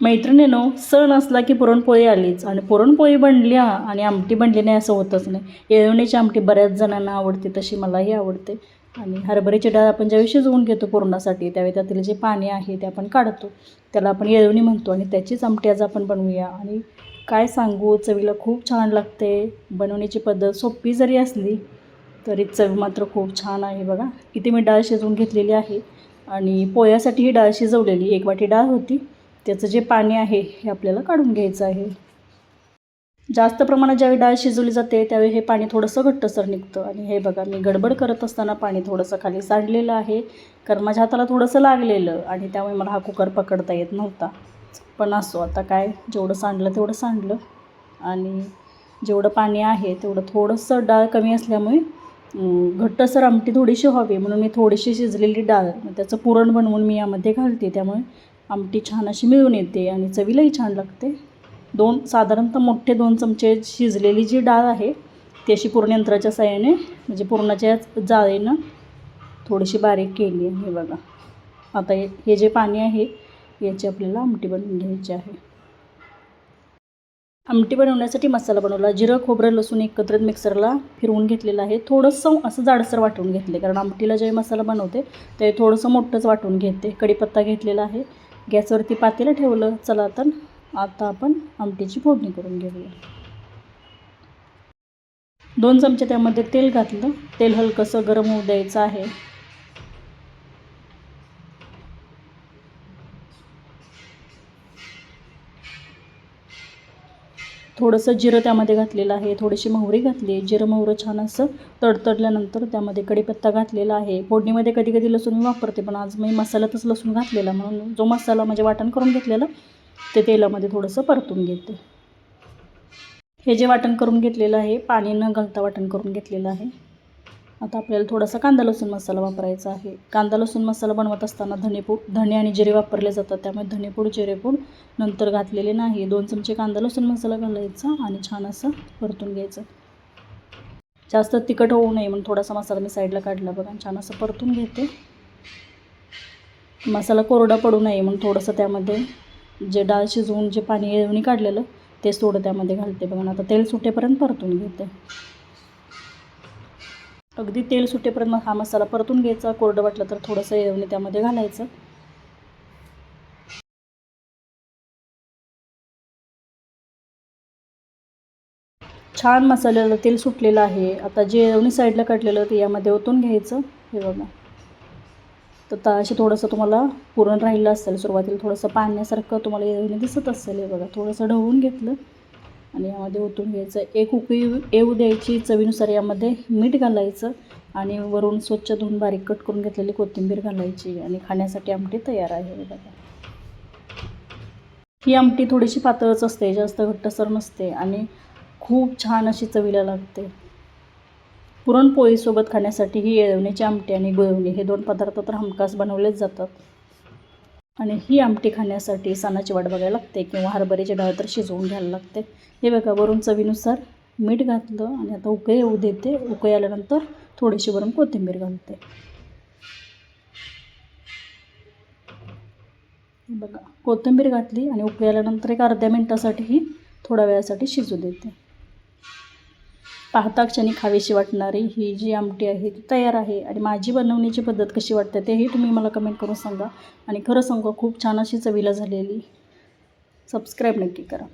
मैत्रिणीनो सण असला की पुरणपोळी आलीच. आणि पुरणपोळी बनल्या आणि आमटी बनली नाही असं होतच नाही. येळवणीची आमटी बऱ्याच जणांना आवडते तशी मलाही आवडते. आणि हरभऱ्याची डाळ आपण ज्यावेळी शिजवून घेतो पुरणासाठी त्यावेळी त्यातील जे पाणी आहे ते आपण काढतो. त्याला आपण येळवणी म्हणतो आणि त्याचीच आमटी आज आपण बनवूया. आणि काय सांगू चवीला खूप छान लागते. बनवण्याची पद्धत सोपी जरी असली तरी चव मात्र खूप छान आहे बघा. इथे मी डाळ शिजवून घेतलेली आहे. आणि पोह्यासाठी ही डाळ शिजवलेली. एक वाटी डाळ होती. त्याचं जे पाणी आहे हे आपल्याला काढून घ्यायचं आहे. जास्त प्रमाणात ज्यावेळी डाळ शिजवली जाते त्यावेळी हे पाणी थोडंसं घट्टसर निघतं. आणि हे बघा मी गडबड करत असताना पाणी थोडंसं खाली सांडलेलं आहे. कारण माझ्या हाताला थोडंसं लागलेलं आणि त्यामुळे मला हा कुकर पकडता येत नव्हता. पण असो आता काय जेवढं सांडलं तेवढं सांडलं. आणि जेवढं पाणी आहे तेवढं थोडंसं डाळ कमी असल्यामुळे घट्टसर आमटी थोडीशी व्हावी म्हणून मी थोडीशी शिजलेली डाळ त्याचं पुरण बनवून मी यामध्ये घालते. त्यामुळे आमटी छान अशी मिळून येते आणि चवीलाही छान लागते. दोन साधारणतः मोठे दोन चमचे शिजलेली जी डाळ आहे ती अशी पूर्ण यंत्राच्या साहाय्याने म्हणजे पूर्णाच्या जाळीनं थोडीशी बारीक केली आहे. हे बघा. आता हे हे जे पाणी आहे याची आपल्याला आमटी बनवून घ्यायची आहे. आमटी बनवण्यासाठी मसाला बनवला. जिरं खोबरं लसूण एकत्रित मिक्सरला फिरवून घेतलेलं आहे. थोडंसं असं जाडसर वाटून घेतले कारण आमटीला जे मसाला बनवते ते थोडंसं मोठंच वाटून घेते. कढीपत्ता घेतलेला आहे. गॅसवरती पातेलं ठेवलं चला तर आता आपण आमटीची फोडणी करून घेऊया. दोन चमचे त्यामध्ये तेल घातलं. तेल हलकंसं गरम होऊ द्यायचं आहे. थोडंसं जिरं त्यामध्ये घातलेलं आहे थोडीशी मोहरी घातली. आहे जिरं मोहरं छान असं तडतडल्यानंतर त्यामध्ये कढीपत्ता घातलेला आहे. फोडणीमध्ये कधी कधी लसूण मी वापरते पण आज मी मसाल्यातच लसूण घातलेला. म्हणून जो मसाला म्हणजे वाटण करून घेतलेला ते तेलामध्ये थोडंसं परतून घेते. हे जे वाटण करून घेतलेलं आहे पाणी न घालता वाटण करून घेतलेलं आहे. आता आपल्याला थोडासा कांदा लसूण मसाला वापरायचा आहे. कांदा लसूण मसाला बनवत असताना धनेपूड धणे आणि जिरे वापरले जातात. त्यामुळे धनेपूड जिरेपूड नंतर घातलेले नाही. दोन चमचे कांदा लसूण मसाला घालायचा आणि छान असं परतून घ्यायचं. जास्त तिखट होऊ नये म्हणून थोडासा मसाला मी साईडला काढला बघा छान असं परतून घेते. मसाला कोरडा पडू नये म्हणून थोडंसं त्यामध्ये जे डाळ शिजवून जे पाणी येऊन काढलेलं तेच थोडं त्यामध्ये घालते बघा. आता तेल सुटेपर्यंत परतून घेते. अगदी तेल सुटेपर्यंत मग हा मसाला परतून घ्यायचा. कोरडं वाटलं तर थोडंसं येवणे त्यामध्ये घालायचं. छान मसाल्याला तेल सुटलेलं आहे. आता जे येवणी साईडला काढलेलं ते यामध्ये ओतून घ्यायचं. हे बघा. तर तळाशी थोडंसं तुम्हाला पुरण राहिलं असेल सुरुवातीला थोडंसं पाण्यासारखं तुम्हाला येवणी दिसत असेल. हे बघा थोडंसं ढवळून घेतलं. आणि यामध्ये ओतून घ्यायचं. एक उकळी येऊ द्यायची चवीनुसार यामध्ये मीठ घालायचं आणि वरून स्वच्छ धुवून बारीक कट करून घेतलेली कोथिंबीर घालायची आणि खाण्यासाठी आमटी तयार आहे बघा. ही आमटी थोडीशी पातळच असते जास्त घट्टसर नसते आणि खूप छान अशी चवीला लागते. पुरणपोळीसोबत खाण्यासाठी ही येळवणीची आमटी आणि गुळवणी हे दोन पदार्थ तर हमखास बनवलेच जातात. आणि ही आमटी खाण्यासाठी सणाची वाट बघायला लागते किंवा हरभऱ्याची डाळ तर शिजवून घ्यायला लागते. हे बघा वरून चवीनुसार मीठ घातलं आणि आता उकळी येऊ देते. उकळी आल्यानंतर थोडीशी वरून कोथिंबीर घालते. बघा कोथिंबीर घातली आणि उकळी आल्यानंतर एक अर्ध्या मिनटासाठी ही थोड्या वेळासाठी शिजू देते. पाहता क्षणी खावीशी वाटणारी ही जी आमटी आहे ती तयार आहे. आणि माझी बनवण्याची पद्धत कशी वाटते तेही तुम्ही मला कमेंट करून सांगा. आणि खरं सांगू खूप छान अशी चवीला झालेली सबस्क्राईब नक्की करा.